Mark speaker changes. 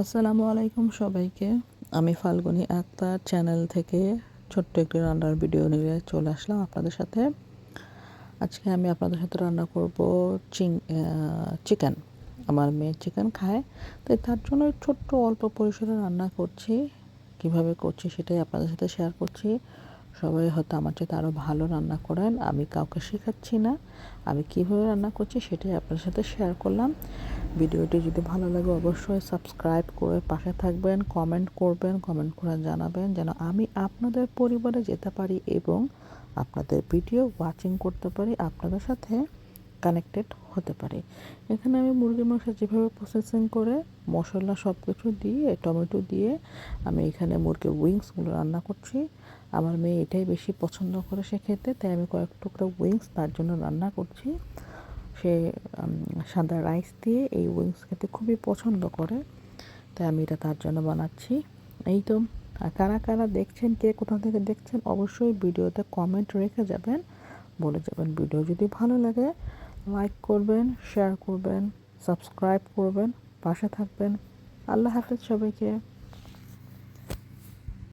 Speaker 1: আসসালামু আলাইকুম সবাইকে। আমি ফাল্গুনি আক্তার চ্যানেল থেকে ছোট্ট একটি রান্নার ভিডিও নিয়ে চলে আসলাম আপনাদের সাথে। আজকে আমি আপনাদের সাথে রান্না করব চিং চিকেন। আমার মেয়ে চিকেন খায়, তাই তার জন্য ছোট্ট অল্প পরিসরে রান্না করছি। কীভাবে করছি সেটাই আপনাদের সাথে শেয়ার করছি। সবাই হয়তো আমার সাথে আরও ভালো রান্না করেন, আমি কাউকে শেখাচ্ছি না। আমি কীভাবে রান্না করছি সেটাই আপনার সাথে শেয়ার করলাম। ভিডিওটি যদি ভালো লাগে অবশ্যই সাবস্ক্রাইব করে পাশে থাকবেন কমেন্ট করবেন কমেন্ট করে জানাবেন যেন আমি আপনাদের পরিবারে যেতে পারি এবং আপনাদের ভিডিও ওয়াচিং করতে পারি আপনাদের সাথে। কানেক্টেড হতে পারে। এখানে আমি মুরগির মাংস যেভাবে প্রসেসিং করে মশলা সব কিছু দিয়ে, টমেটো দিয়ে আমি এখানে মুরগির উইংসগুলো রান্না করছি। আমার মেয়ে এটাই বেশি পছন্দ করে সে খেতে তাই আমি কয়েক টুকরা উইংস তার জন্য রান্না করছি। সে সাদা রাইস দিয়ে এই উইংস খেতে খুবই পছন্দ করে, তাই আমি এটা তার জন্য বানাচ্ছি। এই তো কারা কারা দেখছেন, কে কোথা থেকে দেখছেন, অবশ্যই ভিডিওতে কমেন্ট রেখে যাবেন। বলে যাবেন, ভিডিও যদি ভালো লাগে লাইক করবেন শেয়ার করবেন সাবস্ক্রাইব করবেন পাশে থাকবেন। আল্লাহ হাফেজ সবাইকে।